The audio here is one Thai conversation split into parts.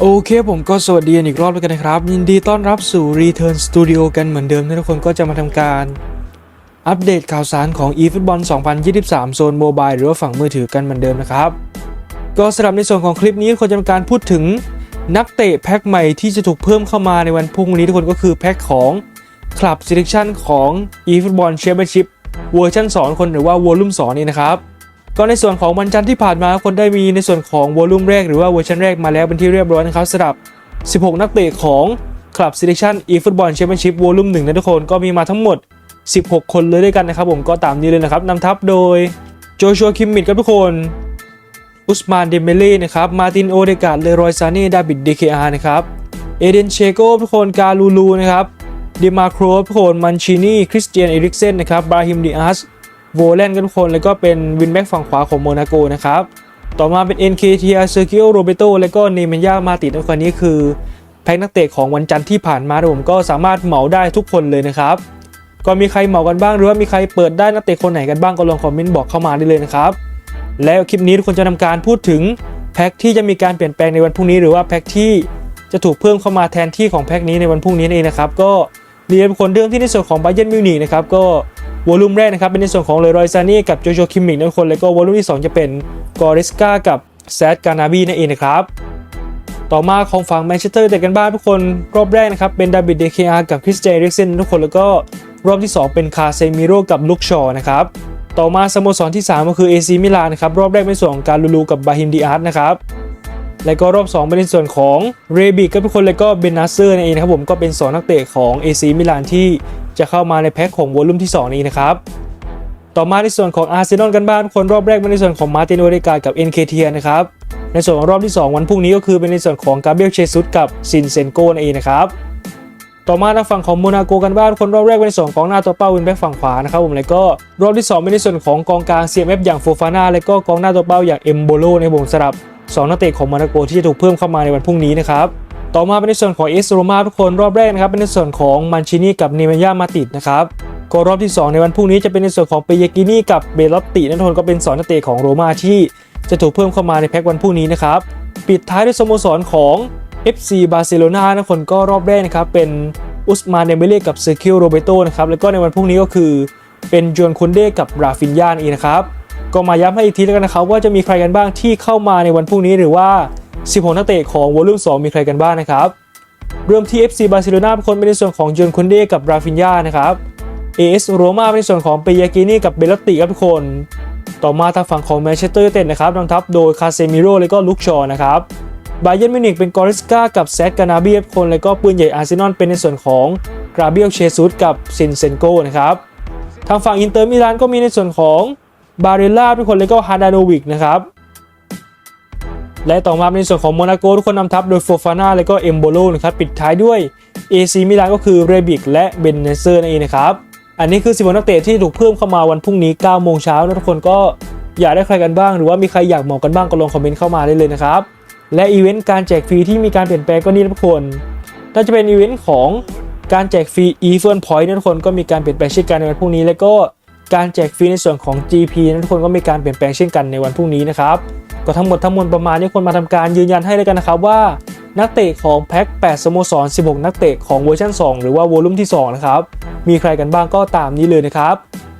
โอเคผมก็สวัสดีอีกรอบแล้วกันนะครับ ยินดีต้อนรับสู่ Return Studio กันเหมือนเดิมนะทุกคนก็จะมาทำการ อัปเดตข่าวสารของ eFootball 2023 โซนโมบายหรือว่าฝั่งมือถือกันเหมือนเดิมนะครับ ก็สำหรับในส่วนของคลิปนี้คนจะทำการพูดถึงนักเตะแพ็คใหม่ที่จะถูกเพิ่มเข้ามาในวันพรุ่งนี้ทุกคนก็คือแพ็คของ Club Selection ของ eFootball Championship เวอร์ชัน2คนหรือว่า Volume 2นี่นะครับ ก็ในส่วนของวันจันทร์ที่ผ่านมาคนได้มีในส่วนของวอลลุ่มแรกหรือว่าเวอร์ชันแรกมาแล้วเป็นที่เรียบร้อยนะครับสำหรับ 16 นักเตะของ Club Selection eFootball Championship Volume 1นะทุกคนก็มีมาทั้งหมด 16 คนเลยด้วยกันนะครับผมก็ตามนี้เลยนะครับนำทัพโดยโจชัวคิมมิดครับทุกคนอุสมานเดเมเล่นะครับมาตินโอเดกาดเลรอยซาน่ดาบิดเดเคอาร์นะครับเอเดนเชโกทุกคนกาลูลูนะครับเดมาโครทุกคนมันชินีคริสเตียนเอริกเซนนะครับบราฮิมดิอาส โวแลนกันทุกคนแล้วก็เป็นวินแบ็กฝั่งขวาของโมนาโกนะครับ ต่อมาเป็น NKTR s e r g i o Roberto แล้วก็เนเม n ยามาติดในคนนี้คือแพ็กนักเตะของวันจันทร์ที่ผ่านมาผมก็สามารถเหมาได้ทุกคนเลยนะครับก็มีใครเหมากันบ้างหรือว่ามีใครเปิดได้นักเตะคนไหนกันบ้างก็ลองคอมเมนต์บอกเข้ามาได้เลยนะครับ แล้วคลิปนี้ทุกคนจะทำการพูดถึงแพ็กที่จะมีการเปลี่ยนแปลงในวันพรุ่งนี้หรือว่าแพ็กที่จะถูกเพิ่มเข้ามาแทนที่ของแพ็กนี้ในวันพรุ่งนี้นั่นเองนะครับก็เรียนเป็นคนเดิมที่ในส่วนของไบเยนมิวนิกนะครับก็ วอลลุ่มแรกนะครับเป็นในส่วนของเลรอยซานี่กับโจโจคิมมิกนั่นคนแล้วก็วอลลุ่มที่ 2 จะเป็นกอริสกากับแซดกานาบีนั่นเองนะครับต่อมาของฝั่งแมนเชสเตอร์แต่กันบ้านทุกคนรอบแรกนะครับเป็นดาบิดเดเคอากับคริสเจริกเซนทุกคนแล้วก็รอบที่ 2 เป็นคาเซมิโร่กับลุกชอนะครับต่อมาสโมสรที่ 3 ก็คือเอซีมิลานนะครับรอบแรกเป็นส่วนของการลูลูกับบาฮิมดิอาร์ตนะครับแล้วก็รอบ 2 เป็นในส่วนของเรบิกกับทุกคนแล้วก็เบนนาเซอร์นั่นเองนะครับผมก็เป็นสองนักเตะของเอซีมิลานที่ จะเข้ามาในแพ็คของวอลลุ่มที่ 2 นี้นะครับต่อมาในส่วนของอาร์เซนอลกันบ้างคนรอบแรกเป็นในส่วนของมาตินโอเดกากับ NKT นะครับในส่วนของรอบที่ 2 วันพรุ่งนี้ก็คือเป็นในส่วนของกาเบรียลเชซุสกับซินเซนโกนเองนะครับต่อมาทางฝั่งของโมนาโกกันบ้างคนรอบแรกเป็นในส่วนของหน้าตัวเป้าวินแบ็กฝั่งขวานะครับผมแล้วก็รอบที่ 2 เป็นในส่วนของกองกลาง CMF อย่างโฟฟาน่าและก็กองหน้าตัวเป้าอย่างเอมโบโลในผมสำหรับสองนักเตะของโมนาโกที่จะถูกเพิ่มเข้ามาในวันพรุ่งนี้นะครับ ต่อมาเป็นในส่วนของเอสโรมาทุกคนรอบแรกนะครับเป็นในส่วนของมันชินีกับเนเมย่ามาติดนะครับก็รอบที่ 2 ในวันพรุ่งนี้จะเป็นในส่วนของเปยากินีกับเบลอตตินั่นทุกคนก็เป็นสองนักเตะของโรมาที่จะถูกเพิ่มเข้ามาในแพ็กวันพรุ่งนี้นะครับปิดท้ายด้วยสโมสรของ FC บาร์เซโลนานะคนก็รอบแรกนะครับเป็นอุสมานเดเมเล่กับเซอร์คิวโรเบโตนะครับแล้วก็ในวันพรุ่งนี้ก็คือเป็นจวนคุนเดกับราฟินยานอีนะครับก็มาย้ำให้อีกทีแล้วกันนะครับว่าจะมีใครกันบ้างที่เข้ามาในวันพรุ่งนี้หรือว่า 16 นักเตะของวอลลุ่ม2มีใครกันบ้างนะครับ เริ่มที่ FC บาร์เซโลนาเป็นคนเป็นในส่วนของจวนคุนเดกับราฟินยานะครับ AS โรม่าเป็นในส่วนของเปยากินีกับเบลลตติครับทุกคน ต่อมาทางฝั่งของแมนเชสเตอร์ยูไนเต็ดนะครับนำทัพโดยคาเซมิโร่และก็ลุกชอนะครับบาเยนมิวนิกเป็นกอริสกากับแซดกานาบีทุกคน และก็ปืนใหญ่อาร์เซนอลเป็นในส่วนของกราเบียลเชซุสกับซินเซนโกนะครับทางฝั่งอินเตอร์มิลานก็มีในส่วนของบาเรล่าทุกคนและก็ฮาดานโนวิกนะครับ และต่อมาในส่วนของโมนาโกทุกคนนำทัพโดยโฟฟาน่าและก็เอมโบโลนะครับปิดท้ายด้วย AC มิลานก็คือเรบิกและเบนเนเซอร์นั่นเองนะครับอันนี้คือ10นักเตะที่ถูกเพิ่มเข้ามาวันพรุ่งนี้9โมงเช้านะทุกคนก็อยากได้ใครกันบ้าง หรือว่ามีใครอยากเหมาะกันบ้างก็ลงคอมเมนต์เข้ามาได้เลยนะครับและอีเวนต์การแจกฟรีที่มีการเปลี่ยนแปลงก็นี่นะทุกคนน่าจะเป็นอีเวนต์ของการแจกฟรี e f e r n Point นะทุกคนก็มีการเปลี่ยนแปลงเช่นกันในวันพรุ่งนี้ และก็การแจกฟรีในส่วนของ GP นะทุกคนก็มีการเปลี่ยนแปลงเช่นกันในวันพรุ่งนี้นะครับ ก็ทั้งหมดทั้งมวลประมาณนี้คนมาทำการยืนยันให้เลยกันนะครับว่านักเตะของแพ็ค8สโมสร 16 นักเตะของเวอร์ชัน2 หรือว่าวอลลุ่มที่ 2 นะครับ มีใครกันบ้างก็ตามนี้เลยนะครับ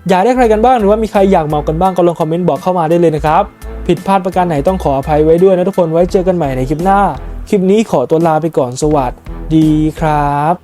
อยากได้ใครกันบ้างหรือว่ามีใครอยากเมากันบ้างก็ลองคอมเมนต์บอกเข้ามาได้เลยนะครับ ผิดพลาดประการไหนต้องขออภัยไว้ด้วยนะทุกคนไว้เจอกันใหม่ในคลิปหน้า คลิปนี้ขอตัวลาไปก่อนสวัสดีครับ